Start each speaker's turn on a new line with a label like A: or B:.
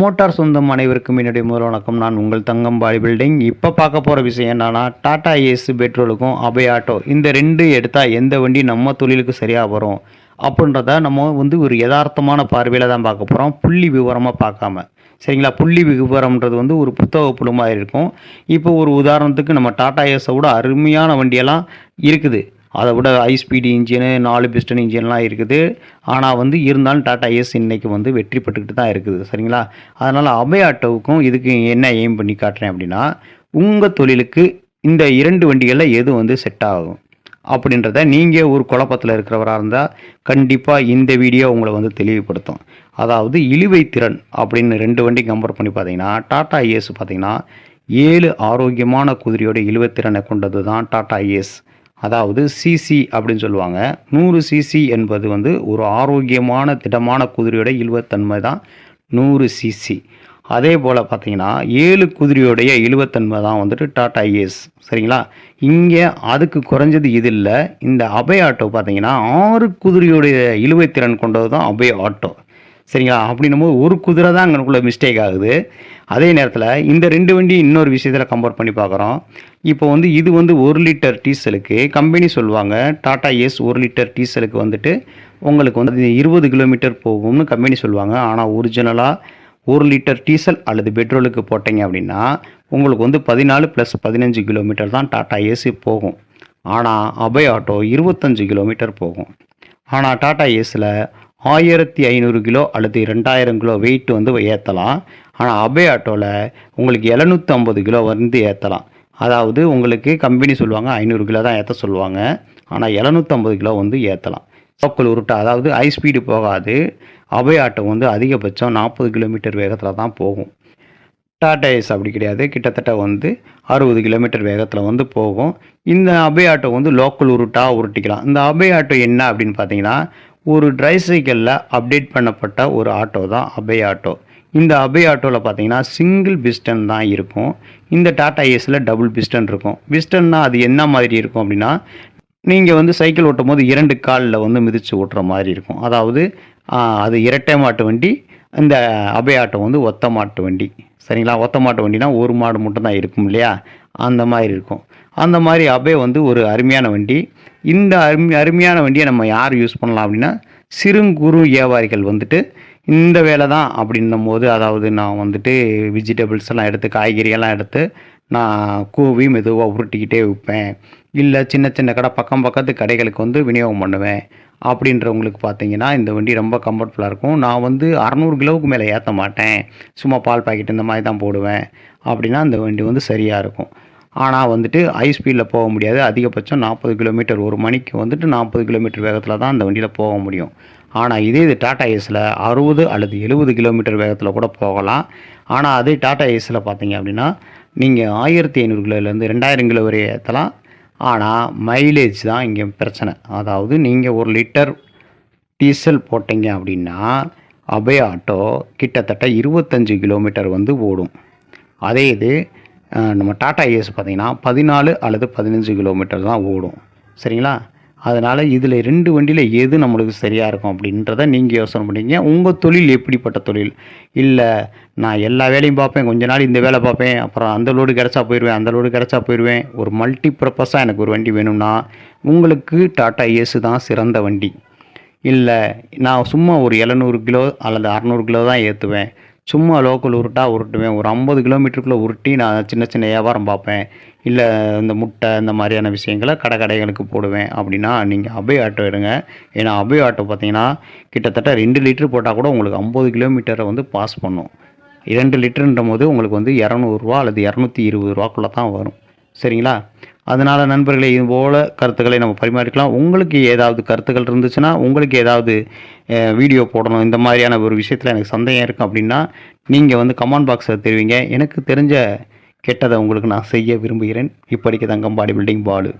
A: Motor சொந்தம் அனைவருக்கும் என்னுடைய முதல் வணக்கம். நான் உங்கள் தங்கம்பாடி பில்டிங். இப்போ பார்க்க போகிற விஷயம் என்னன்னா டாடா ஏஸ் பெட்ரோலுக்கும் அபய் ஆட்டோ. இந்த ரெண்டு எடுத்தால் எந்த வண்டி நம்ம தொழிலுக்கு சரியாக வரும்? அப்படின்றத நம்ம வந்து ஒரு யதார்த்தமான பார்வையில் தான் பார்க்க போகிறோம் புள்ளி விவரமாக பார்க்காம. சரிங்களா? புள்ளி விவரம்ன்றது வந்து ஒரு புத்தக புலு மாதிரி இருக்கும். இப்போ ஒரு உதாரணத்துக்கு நம்ம டாடா ஏஸை விட அருமையான வண்டியெல்லாம் இருக்குது. அதை விட ஐஸ்பீடு இன்ஜினு நாலு பிஸ்டன் இன்ஜின்லாம் இருக்குது. ஆனால் வந்து இருந்தாலும் டாடா ஏஸ் இன்றைக்கி வந்து வெற்றி பெற்றுக்கிட்டு தான் இருக்குது சரிங்களா? அதனால் அபயாட்டோவுக்கும் இதுக்கு என்ன எய்ம் பண்ணி காட்டுறேன் அப்படின்னா உங்கள் தொழிலுக்கு இந்த இரண்டு வண்டிகளில் எது வந்து செட் ஆகும் அப்படின்றத நீங்கள் ஒரு குழப்பத்தில் இருக்கிறவராக இருந்தால் கண்டிப்பாக இந்த வீடியோ உங்களை வந்து தெளிவுபடுத்தும். அதாவது இழுவை திறன் அப்படின்னு ரெண்டு வண்டி கம்பேர் பண்ணி பார்த்தீங்கன்னா டாடா ஏஸ் பார்த்தீங்கன்னா ஏழு ஆரோக்கியமான குதிரையோட இழுவைத்திறனை கொண்டது தான் டாடா ஏஸ் அதாவது சிசி அப்படின்னு சொல்லுவாங்க. நூறு சிசி என்பது வந்து ஒரு ஆரோக்கியமான திடமான குதிரையோட இழுவத்தன்மை தான் நூறு சிசி அதே போல் பார்த்தீங்கன்னா ஏழு குதிரையோடைய இழுவத்தன்மை தான் வந்துட்டு டாடா ஏஸ் சரிங்களா? இங்கே அதுக்கு குறைஞ்சது இது இல்லை. இந்த அபய ஆட்டோ பார்த்தீங்கன்னா ஆறு குதிரையுடைய இழுவைத்திறன் கொண்டது தான் அபய ஆட்டோ. சரிங்களா? அப்படின்னும் போது ஒரு குதிரை தான் அங்கனுக்குள்ளே மிஸ்டேக் ஆகுது. அதே நேரத்தில் இந்த ரெண்டு வண்டி இன்னொரு விஷயத்தில் கம்பேர் பண்ணி பார்க்குறோம் இப்போ வந்து இது வந்து ஒரு லிட்டர் டீசலுக்கு கம்பெனி சொல்லுவாங்க டாடா ஏஸ் ஒரு லிட்டர் டீசலுக்கு வந்துட்டு உங்களுக்கு வந்து இருபது கிலோமீட்டர் போகும்னு கம்பெனி சொல்லுவாங்க. ஆனால் ஒரிஜினலாக ஒரு லிட்டர் டீசல் அல்லது பெட்ரோலுக்கு போட்டீங்க அப்படின்னா உங்களுக்கு வந்து பதினாலு ப்ளஸ் பதினஞ்சு கிலோமீட்டர் தான் டாட்டா ஏசி போகும். ஆனால் அபய் ஆட்டோ இருபத்தஞ்சு கிலோமீட்டர் போகும். ஆனால் டாடா ஏஸில் ஆயிரத்தி ஐநூறு கிலோ அல்லது ரெண்டாயிரம் கிலோ வெயிட் வந்து ஏற்றலாம் ஆனால் அபே ஆட்டோவில் உங்களுக்கு எழுநூற்றம்பது கிலோ வந்து ஏற்றலாம் அதாவது உங்களுக்கு கம்பெனி சொல்லுவாங்க ஐநூறு கிலோ தான் ஏற்ற சொல்லுவாங்க. ஆனால் எழுநூற்றம்பது கிலோ வந்து ஏற்றலாம் லோக்கல் உருட்டா அதாவது ஹை ஸ்பீடு போகாது. அபே ஆட்டோ வந்து அதிகபட்சம் நாற்பது கிலோமீட்டர் வேகத்தில் தான் போகும். டாடா ஏஸ் அப்படி கிடையாது. கிட்டத்தட்ட வந்து அறுபது கிலோமீட்டர் வேகத்தில் வந்து போகும். இந்த அபே ஆட்டோ வந்து லோக்கல் உருட்டாக உருட்டிக்கலாம். இந்த அபே ஆட்டோ என்ன அப்படின்னு பார்த்தீங்கன்னா ஒரு ட்ரை சைக்கிளில் அப்டேட் பண்ணப்பட்ட ஒரு ஆட்டோ தான் அபை ஆட்டோ இந்த அபை ஆட்டோவில் பார்த்தீங்கன்னா சிங்கிள் பிஸ்டன் தான் இருக்கும். இந்த டாடா ஏஸில் டபுள் பிஸ்டன் இருக்கும். பிஸ்டன்னா அது என்ன மாதிரி இருக்கும் அப்படின்னா நீங்கள் வந்து சைக்கிள் ஓட்டும் போது இரண்டு காலில் வந்து மிதித்து ஓட்டுற மாதிரி இருக்கும். அதாவது அது இரட்டை மாட்டு வண்டி இந்த அபை ஆட்டோ வந்து ஒத்த மாட்டு வண்டி. சரிங்களா? ஒத்த மாட்டு வண்டினா ஒரு மாடு மட்டும் தான் இருக்கும் இல்லையா? அந்த மாதிரி இருக்கும். அந்த மாதிரி அபே வந்து ஒரு அருமையான வண்டி. இந்த அருமை அருமையான வண்டியை நம்ம யார் யூஸ் பண்ணலாம் அப்படின்னா சிறுங்குறு வியாபாரிகள் வந்துட்டு இந்த வேலை தான் அப்படின்னும் போது அதாவது நான் வந்துட்டு வெஜிடபிள்ஸ் எல்லாம் எடுத்து காய்கறியெல்லாம் எடுத்து நான் கூவி மெதுவாக உருட்டிக்கிட்டே விற்பேன். இல்லை சின்ன சின்ன கடை பக்கம் பக்கத்து கடைகளுக்கு வந்து விநியோகம் பண்ணுவேன். அப்படின்றவங்களுக்கு பார்த்தீங்கன்னா இந்த வண்டி ரொம்ப கம்ஃபர்டபுளாக இருக்கும். நான் வந்து அறநூறு கிலோவுக்கு மேலே ஏற்ற மாட்டேன். சும்மா பால் பாக்கெட் இந்த மாதிரி தான் போடுவேன். அப்படின்னா இந்த வண்டி வந்து சரியாக இருக்கும். ஆனால் வந்துட்டு ஹை ஸ்பீடில் போக முடியாது. அதிகபட்சம் நாற்பது கிலோமீட்டர். ஒரு மணிக்கு வந்துட்டு நாற்பது கிலோமீட்டர் வேகத்தில் தான் அந்த வண்டியில் போக முடியும். ஆனால் இதே இது டாடா ஏஸில் அறுபது அல்லது எழுபது கிலோமீட்டர் வேகத்தில் கூட போகலாம். ஆனால் அதே டாடா ஏஸில் பார்த்தீங்க அப்படின்னா நீங்கள் ஆயிரத்தி ஐநூறு கிலோலேருந்து ரெண்டாயிரம் கிலோ வரை ஏற்றலாம் ஆனால் மைலேஜ் தான் இங்கே பிரச்சனை. அதாவது நீங்கள் ஒரு லிட்டர் டீசல் போட்டீங்க அப்படின்னா அபே ஆட்டோ கிட்டத்தட்ட இருபத்தஞ்சி கிலோமீட்டர் வந்து ஓடும். அதே இது நம்ம டாடா ஏஸ் பார்த்தீங்கன்னா பதினாலு அல்லது பதினஞ்சு கிலோமீட்டர் தான் ஓடும். சரிங்களா? அதனால் இதில் ரெண்டு வண்டியில் எது நம்மளுக்கு சரியாக இருக்கும் அப்படின்றத நீங்கள் யோசனை பண்ணீங்க உங்கள் தொழில் எப்படிப்பட்ட தொழில்? இல்லை நான் எல்லா வேலையும் பார்ப்பேன் கொஞ்ச நாள் இந்த வேலை பார்ப்பேன் அப்புறம் அந்த லோடு கிடச்சா போயிடுவேன் அந்த லோடு கிடச்சா போயிடுவேன் ஒரு மல்டி பர்பஸாக எனக்கு ஒரு வண்டி வேணும்னா உங்களுக்கு டாட்டா ஏஸு தான் சிறந்த வண்டி. இல்லை நான் சும்மா ஒரு எழுநூறு கிலோ அல்லது அறநூறு கிலோ தான் ஏற்றுவேன் சும்மா லோக்கல் உருட்டா உருட்டுவேன். ஒரு ஐம்பது கிலோமீட்டருக்குள்ளே உருட்டி நான் சின்ன சின்ன வியாபாரம் பார்ப்பேன். இல்லை இந்த முட்டை இந்த மாதிரியான விஷயங்களை கடை கடைகளுக்கு போடுவேன். அப்படின்னா நீங்கள் அபய் ஆட்டோ எடுங்க. ஏன்னா அபய் ஆட்டோ பார்த்தீங்கன்னா கிட்டத்தட்ட ரெண்டு லிட்டர் போட்டால் கூட உங்களுக்கு ஐம்பது கிலோமீட்டரை வந்து பாஸ் பண்ணும். இரண்டு லிட்டருன்ற போது உங்களுக்கு வந்து இரநூறுவா அல்லது இரநூத்தி இருபது ரூபாக்குள்ளே தான் வரும். சரிங்களா? அதனால் நண்பர்களே இது போல் கருத்துக்களை நம்ம பரிமாறிக்கலாம். உங்களுக்கு ஏதாவது கருத்துக்கள் இருந்துச்சுன்னா உங்களுக்கு ஏதாவது வீடியோ போடணும். இந்த மாதிரியான ஒரு விஷயத்தில் எனக்கு சந்தேகம் இருக்குது அப்படின்னா நீங்கள் வந்து கமெண்ட் பாக்ஸில் தெரிவிங்க. எனக்கு தெரிஞ்ச கெட்டதை உங்களுக்கு நான் செய்ய விரும்புகிறேன். இப்படிக்கு தங்கம் பாடி பில்டிங் பாலு.